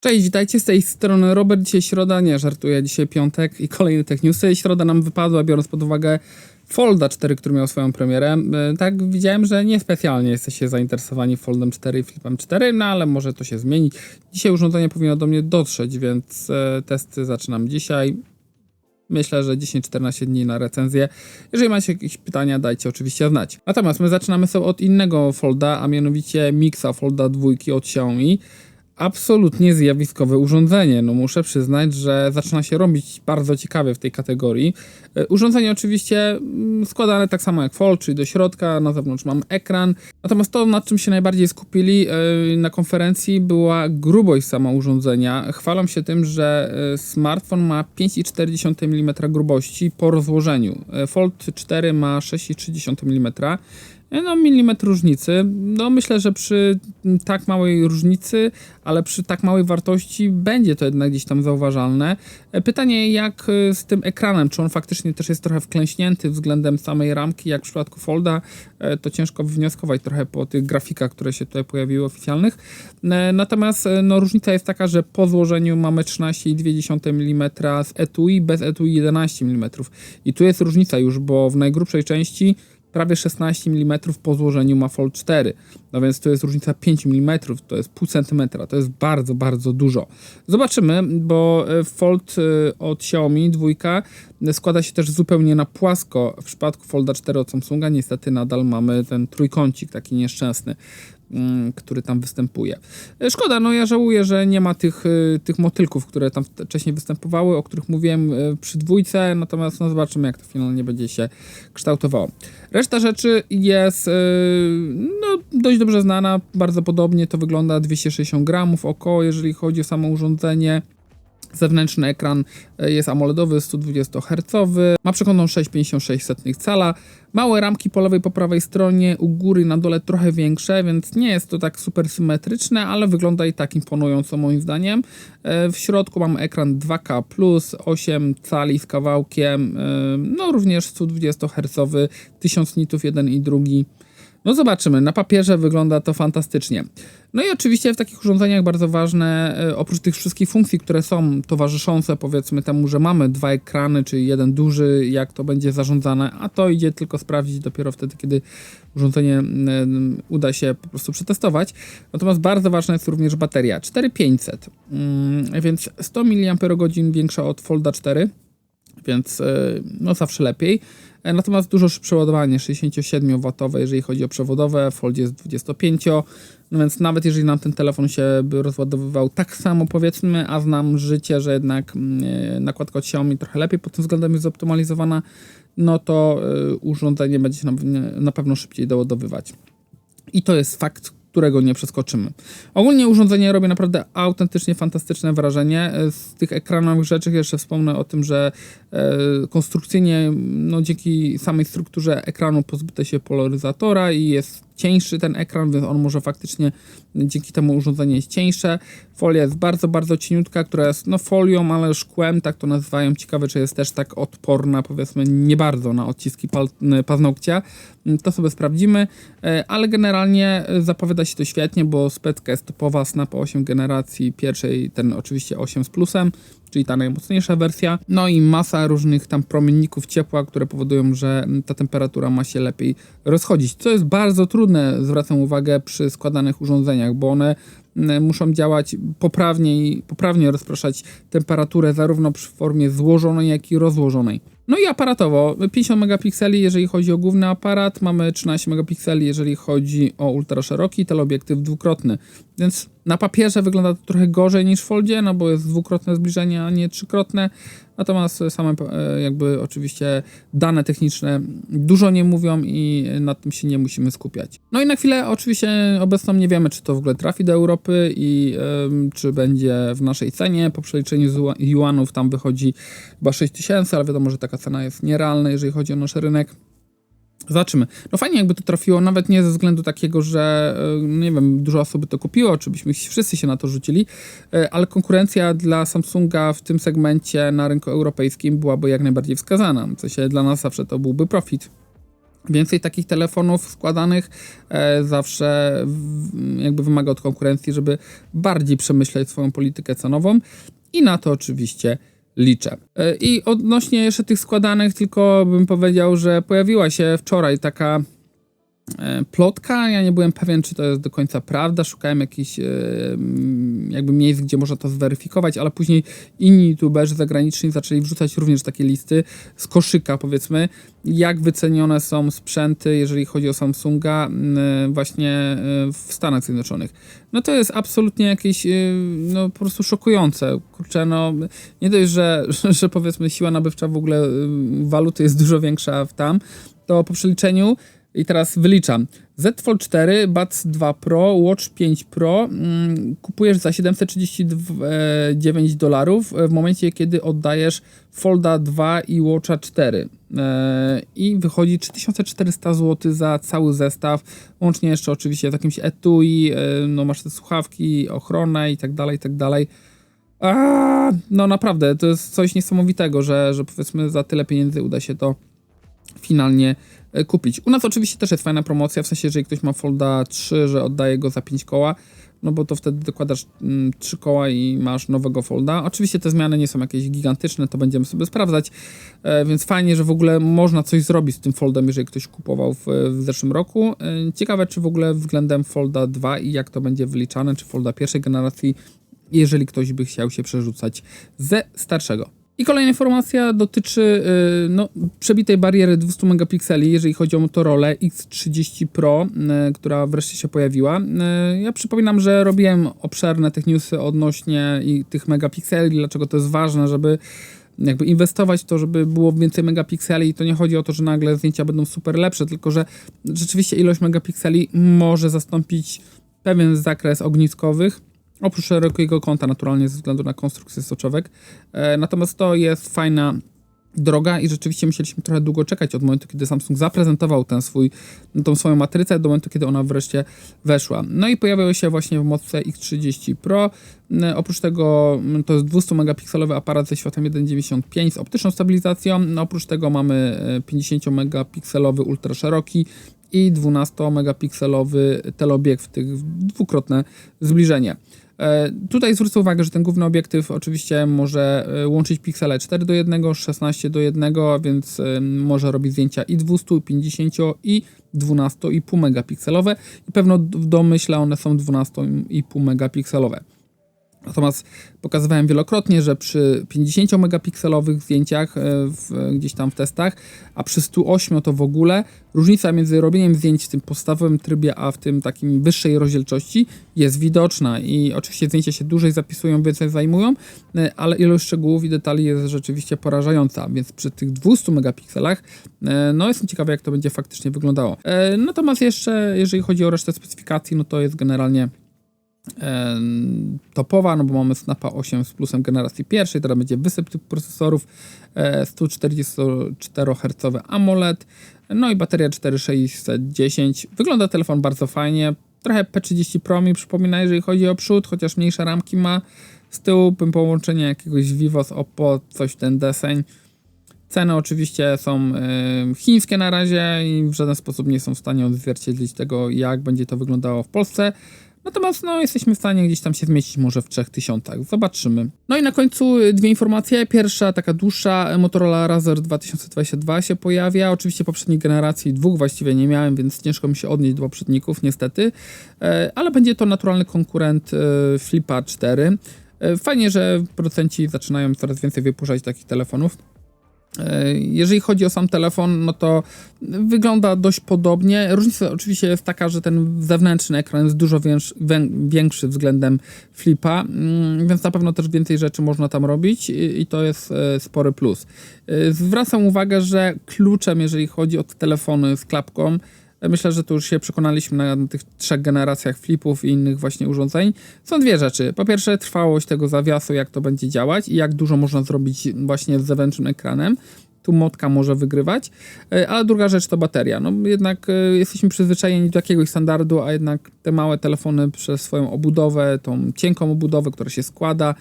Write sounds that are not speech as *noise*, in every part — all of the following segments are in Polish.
Cześć, witajcie z tej strony Robert. Dzisiaj środa, nie żartuję, dzisiaj piątek i kolejny Tech Newsy. Środa nam wypadła, biorąc pod uwagę Folda 4, który miał swoją premierę. E, Tak, widziałem, że niespecjalnie jesteście zainteresowani Foldem 4 i Flipem 4, no ale może to się zmieni. Dzisiaj urządzenie powinno do mnie dotrzeć, więc e, testy zaczynam dzisiaj. Myślę, że 10-14 dni na recenzję. Jeżeli macie jakieś pytania, dajcie oczywiście znać. Natomiast my zaczynamy sobie od innego folda, a mianowicie Mixa Folda 2 od Xiaomi. Absolutnie zjawiskowe urządzenie. No muszę przyznać, że zaczyna się robić bardzo ciekawie w tej kategorii. E, Urządzenie oczywiście mm, składane tak samo jak Fold, czyli do środka, na zewnątrz mam ekran. Natomiast to, nad czym się najbardziej skupili e, na konferencji, była grubość sama urządzenia. Chwalą się tym, że e, smartfon ma 5,4 mm grubości po rozłożeniu. Fold 4 ma 6,3 mm. No, milimetr różnicy. No, myślę, że przy tak małej różnicy, ale przy tak małej wartości będzie to jednak gdzieś tam zauważalne. E, Pytanie, jak e, z tym ekranem? Czy on faktycznie też jest trochę wklęśnięty względem samej ramki, jak w przypadku Folda? E, To ciężko wywnioskować trochę po tych grafikach, które się tutaj pojawiły oficjalnych. Natomiast no, różnica jest taka, że po złożeniu mamy 13,2 mm z etui, bez etui 11 mm. I tu jest różnica już, bo w najgrubszej części prawie 16 mm po złożeniu ma Fold 4. No więc to jest różnica 5 mm, to jest pół centymetra, to jest bardzo, bardzo dużo. Zobaczymy, bo e, Fold e, od Xiaomi dwójka składa się też zupełnie na płasko. W przypadku Folda 4 od Samsunga niestety nadal mamy ten trójkącik taki nieszczęsny który tam występuje. E, Szkoda, no ja żałuję, że nie ma tych, y, tych motylków, które tam wcześniej występowały, o których mówiłem y, przy dwójce, natomiast no zobaczymy, jak to finalnie będzie się kształtowało. Reszta rzeczy jest no, dość dobrze znana, bardzo podobnie to wygląda 260 gramów około, jeżeli chodzi o samo urządzenie. Zewnętrzny ekran e, jest AMOLEDowy, 120 Hz, ma przekątną 6,56 cala, małe ramki po lewej, po prawej stronie, u góry na dole trochę większe, więc nie jest to tak super symetryczne, ale wygląda i tak imponująco moim zdaniem. E, W środku mam ekran 2K+, 8 cali z kawałkiem, e, no również 120 Hz, 1000 nitów jeden i drugi. No zobaczymy, na papierze wygląda to fantastycznie. No i oczywiście w takich urządzeniach bardzo ważne, e, oprócz tych wszystkich funkcji, które są towarzyszące powiedzmy temu, że mamy dwa ekrany, czyli jeden duży, jak to będzie zarządzane, a to idzie tylko sprawdzić dopiero wtedy, kiedy urządzenie mm, uda się po prostu przetestować. Natomiast bardzo ważna jest również bateria, 4500, mm, więc 100 mAh większa od Folda 4, więc e, no zawsze lepiej. E, Natomiast dużo szybsze ładowanie, 67W, jeżeli chodzi o przewodowe, Fold jest 25, no więc nawet jeżeli nam ten telefon się by rozładowywał tak samo powiedzmy, a znam życie, że jednak mm, e, nakładka od Xiaomi trochę lepiej pod tym względem jest zoptymalizowana, no to urządzenie będzie się na pewno szybciej doładowywać. I to jest fakt, którego nie przeskoczymy. Ogólnie urządzenie robi naprawdę autentycznie fantastyczne wrażenie. E, Z tych ekranowych rzeczy jeszcze wspomnę o tym, że e, konstrukcyjnie, no dzięki samej strukturze ekranu pozbyte się polaryzatora i jest cieńszy ten ekran, więc on może faktycznie dzięki temu urządzenie jest cieńsze. Folia jest bardzo, bardzo cieniutka, która jest no folią, ale szkłem, tak to nazywają. Ciekawe, czy jest też tak odporna, powiedzmy nie bardzo na odciski paznokcia. To sobie sprawdzimy, E, ale generalnie e, zapowiada się to świetnie, bo specka jest topowa Snap 8 generacji pierwszej, ten oczywiście 8 z plusem, czyli ta najmocniejsza wersja. No i masa różnych tam promienników ciepła, które powodują, że ta temperatura ma się lepiej rozchodzić, co jest bardzo trudne, zwracam uwagę, przy składanych urządzeniach, bo one mm, muszą działać poprawnie i poprawnie rozpraszać temperaturę zarówno przy formie złożonej, jak i rozłożonej. No i aparatowo 50 megapikseli, jeżeli chodzi o główny aparat, mamy 13 megapikseli, jeżeli chodzi o ultraszeroki teleobiektyw dwukrotny. Więc na papierze wygląda to trochę gorzej niż w Foldzie, no bo jest dwukrotne zbliżenie, a nie trzykrotne. Natomiast same e, jakby oczywiście dane techniczne dużo nie mówią i nad tym się nie musimy skupiać. No i na chwilę oczywiście obecną nie wiemy, czy to w ogóle trafi do Europy i czy będzie w naszej cenie. Po przeliczeniu z juanów tam wychodzi chyba 6000, ale wiadomo, że taka cena jest nierealna, jeżeli chodzi o nasz rynek. Zobaczymy. No fajnie jakby to trafiło, nawet nie ze względu takiego, że e, nie wiem, dużo osób by to kupiło, czy byśmy wszyscy się na to rzucili, e, ale konkurencja dla Samsunga w tym segmencie na rynku europejskim byłaby jak najbardziej wskazana. W sensie dla nas zawsze to byłby profit. Więcej takich telefonów składanych e, zawsze w, jakby wymaga od konkurencji, żeby bardziej przemyśleć swoją politykę cenową i na to oczywiście liczę. E, I odnośnie jeszcze tych składanych, tylko bym powiedział, że pojawiła się wczoraj taka plotka. Ja nie byłem pewien, czy to jest do końca prawda. Szukałem jakichś e, mm, jakby miejsc, gdzie można to zweryfikować, ale później inni youtuberzy zagraniczni zaczęli wrzucać również takie listy z koszyka, powiedzmy, jak wycenione są sprzęty, jeżeli chodzi o Samsunga, mm, właśnie e, w Stanach Zjednoczonych. No to jest absolutnie jakieś, e, no po prostu szokujące. Kurczę, no nie dość, że, *laughs* że powiedzmy siła nabywcza w ogóle e, waluty jest dużo większa w tam, to po przeliczeniu i teraz wyliczam. Z Fold 4, Buds 2 Pro, Watch 5 Pro mm, kupujesz za 739 dolarów w momencie, kiedy oddajesz Folda 2 i Watcha 4. E, I wychodzi 3400 zł za cały zestaw, łącznie jeszcze oczywiście z jakimś etui, e, no masz te słuchawki, ochronę i tak dalej, i tak dalej. No naprawdę, to jest coś niesamowitego, że, że powiedzmy za tyle pieniędzy uda się to finalnie e, kupić. U nas oczywiście też jest fajna promocja, w sensie, jeżeli ktoś ma Folda 3, że oddaje go za 5 koła, no bo to wtedy dokładasz mm, 3 koła i masz nowego Folda. Oczywiście te zmiany nie są jakieś gigantyczne, to będziemy sobie sprawdzać, e, więc fajnie, że w ogóle można coś zrobić z tym Foldem, jeżeli ktoś kupował w, w zeszłym roku. E, ciekawe, czy w ogóle względem Folda 2 i jak to będzie wyliczane, czy Folda pierwszej generacji, jeżeli ktoś by chciał się przerzucać ze starszego. I kolejna informacja dotyczy yy, no, przebitej bariery 200 megapikseli, jeżeli chodzi o Motorola X30 Pro, yy, która wreszcie się pojawiła. Yy, ja przypominam, że robiłem obszerne tych newsy odnośnie tych megapikseli, dlaczego to jest ważne, żeby jakby inwestować w to, żeby było więcej megapikseli i to nie chodzi o to, że nagle zdjęcia będą super lepsze, tylko że rzeczywiście ilość megapikseli może zastąpić pewien zakres ogniskowych, Oprócz szerokiego kąta naturalnie ze względu na konstrukcję soczewek. E, natomiast to jest fajna droga i rzeczywiście musieliśmy trochę długo czekać od momentu, kiedy Samsung zaprezentował ten swój, tą swoją matrycę do momentu, kiedy ona wreszcie weszła. No i pojawiły się właśnie w mocy X30 Pro. E, oprócz tego mm, to jest 200 megapikselowy aparat ze światłem 1.95 z optyczną stabilizacją. No, oprócz tego mamy 50 e, megapikselowy ultra szeroki i 12 megapikselowy teleobiekt, tych dwukrotne zbliżenie. E, tutaj zwrócę uwagę, że ten główny obiektyw oczywiście może e, łączyć piksele 4 do 1, 16 do 1, a więc e, może robić zdjęcia i 250 i 12,5 megapikselowe i pewno w domyśle one są 12,5 megapikselowe. Natomiast pokazywałem wielokrotnie, że przy 50 megapikselowych zdjęciach e, w, gdzieś tam w testach, a przy 108 to w ogóle różnica między robieniem zdjęć w tym podstawowym trybie, a w tym takim wyższej rozdzielczości jest widoczna i oczywiście zdjęcia się dłużej zapisują, więcej zajmują, e, ale ilość szczegółów i detali jest rzeczywiście porażająca, więc przy tych 200 megapikselach e, no jestem ciekawy jak to będzie faktycznie wyglądało. Natomiast jeszcze jeżeli chodzi o resztę specyfikacji, no to jest generalnie topowa, no bo mamy Snapa 8 z plusem generacji pierwszej, teraz będzie wysyp tych procesorów, 144 Hz AMOLED, no i bateria 4610. Wygląda telefon bardzo fajnie, trochę P30 Pro mi przypomina, jeżeli chodzi o przód, chociaż mniejsze ramki ma. Z tyłu bym połączenie jakiegoś Vivo z Oppo, coś ten deseń. Ceny oczywiście są chińskie na razie i w żaden sposób nie są w stanie odzwierciedlić tego, jak będzie to wyglądało w Polsce. Natomiast no, jesteśmy w stanie gdzieś tam się zmieścić może w 3000. Zobaczymy. No i na końcu dwie informacje. Pierwsza, taka dłuższa, Motorola Razr 2022 się pojawia. Oczywiście poprzedniej generacji dwóch właściwie nie miałem, więc ciężko mi się odnieść do poprzedników niestety. E, ale będzie to naturalny konkurent e, Flipa 4. E, fajnie, że producenci zaczynają coraz więcej wypuszczać takich telefonów. E, jeżeli chodzi o sam telefon, no to wygląda dość podobnie. Różnica oczywiście jest taka, że ten zewnętrzny ekran jest dużo większy względem flipa, mm, więc na pewno też więcej rzeczy można tam robić i to jest e, spory plus. E, zwracam uwagę, że kluczem, jeżeli chodzi o telefony z klapką, Myślę, że tu już się przekonaliśmy na tych trzech generacjach flipów i innych właśnie urządzeń. Są dwie rzeczy. Po pierwsze, trwałość tego zawiasu, jak to będzie działać i jak dużo można zrobić właśnie z zewnętrznym ekranem. Tu motka może wygrywać. E, a druga rzecz to bateria. No jednak e, jesteśmy przyzwyczajeni do jakiegoś standardu, a jednak te małe telefony przez swoją obudowę, tą cienką obudowę, która się składa,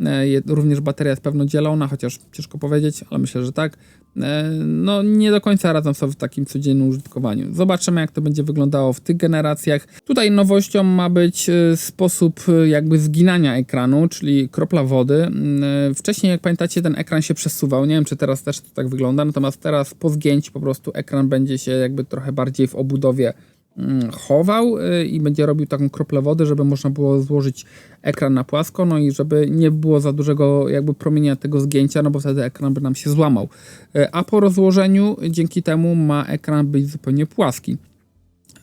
E, Również bateria jest pewno dzielona, chociaż ciężko powiedzieć, ale myślę, że tak. E, No, nie do końca radzą sobie w takim codziennym użytkowaniu. Zobaczymy, jak to będzie wyglądało w tych generacjach. Tutaj nowością ma być e, sposób e, jakby zginania ekranu, czyli kropla wody. Wcześniej, jak pamiętacie, ten ekran się przesuwał. Nie wiem, czy teraz też to tak wygląda, natomiast teraz po zgięciu po prostu ekran będzie się jakby trochę bardziej w obudowie chował y, i będzie robił taką kroplę wody, żeby można było złożyć ekran na płasko, no i żeby nie było za dużego jakby promienia tego zgięcia, no bo wtedy ekran by nam się złamał. Y, A po rozłożeniu dzięki temu ma ekran być zupełnie płaski.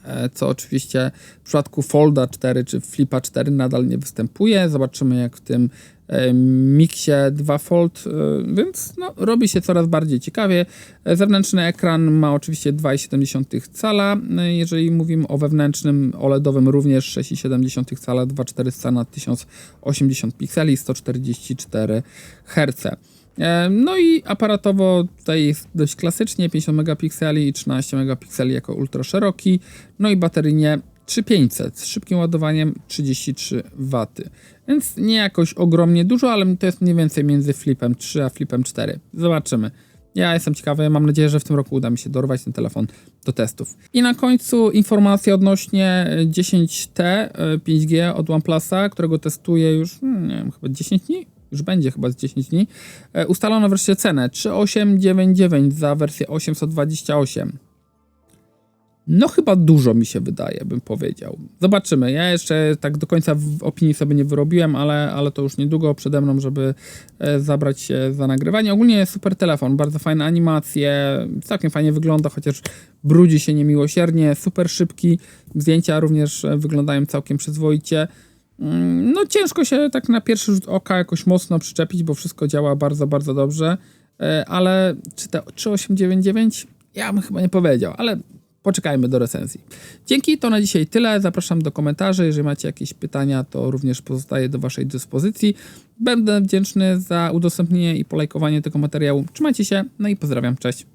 E, Co oczywiście w przypadku Folda 4 czy Flipa 4 nadal nie występuje. Zobaczymy jak w tym e, Mixie 2 Fold, e, więc no, robi się coraz bardziej ciekawie. Zewnętrzny ekran ma oczywiście 2,7 cala, jeżeli mówimy o wewnętrznym OLEDowym również 6,7 cala, 2,400 na 1080 pikseli, 144 Hz. E, No i aparatowo tutaj jest dość klasycznie 50 megapikseli i 13 megapikseli jako ultra szeroki. No i bateryjnie 3500 z szybkim ładowaniem 33 W. Więc nie jakoś ogromnie dużo, ale to jest mniej więcej między Flipem 3 a Flipem 4. Zobaczymy. Ja jestem ciekawy, mam nadzieję, że w tym roku uda mi się dorwać ten telefon do testów. I na końcu informacja odnośnie 10T e, 5G od OnePlusa, którego testuję już, hmm, nie wiem, chyba 10 dni? Już będzie chyba z 10 dni. E, Ustalono wreszcie cenę 3899 za wersję 828. No chyba dużo mi się wydaje, bym powiedział. Zobaczymy. Ja jeszcze tak do końca opinii sobie nie wyrobiłem, ale, ale to już niedługo przede mną, żeby e, zabrać się za nagrywanie. Ogólnie super telefon, bardzo fajne animacje, całkiem fajnie wygląda, chociaż brudzi się niemiłosiernie, super szybki. Zdjęcia również e, wyglądają całkiem przyzwoicie. Mm, No ciężko się tak na pierwszy rzut oka jakoś mocno przyczepić, bo wszystko działa bardzo, bardzo dobrze. E, Ale czy te 3899? Ja bym chyba nie powiedział, ale poczekajmy do recenzji. Dzięki, to na dzisiaj tyle. Zapraszam do komentarzy. Jeżeli macie jakieś pytania, to również pozostaję do Waszej dyspozycji. Będę wdzięczny za udostępnienie i polajkowanie tego materiału. Trzymajcie się, no i pozdrawiam. Cześć.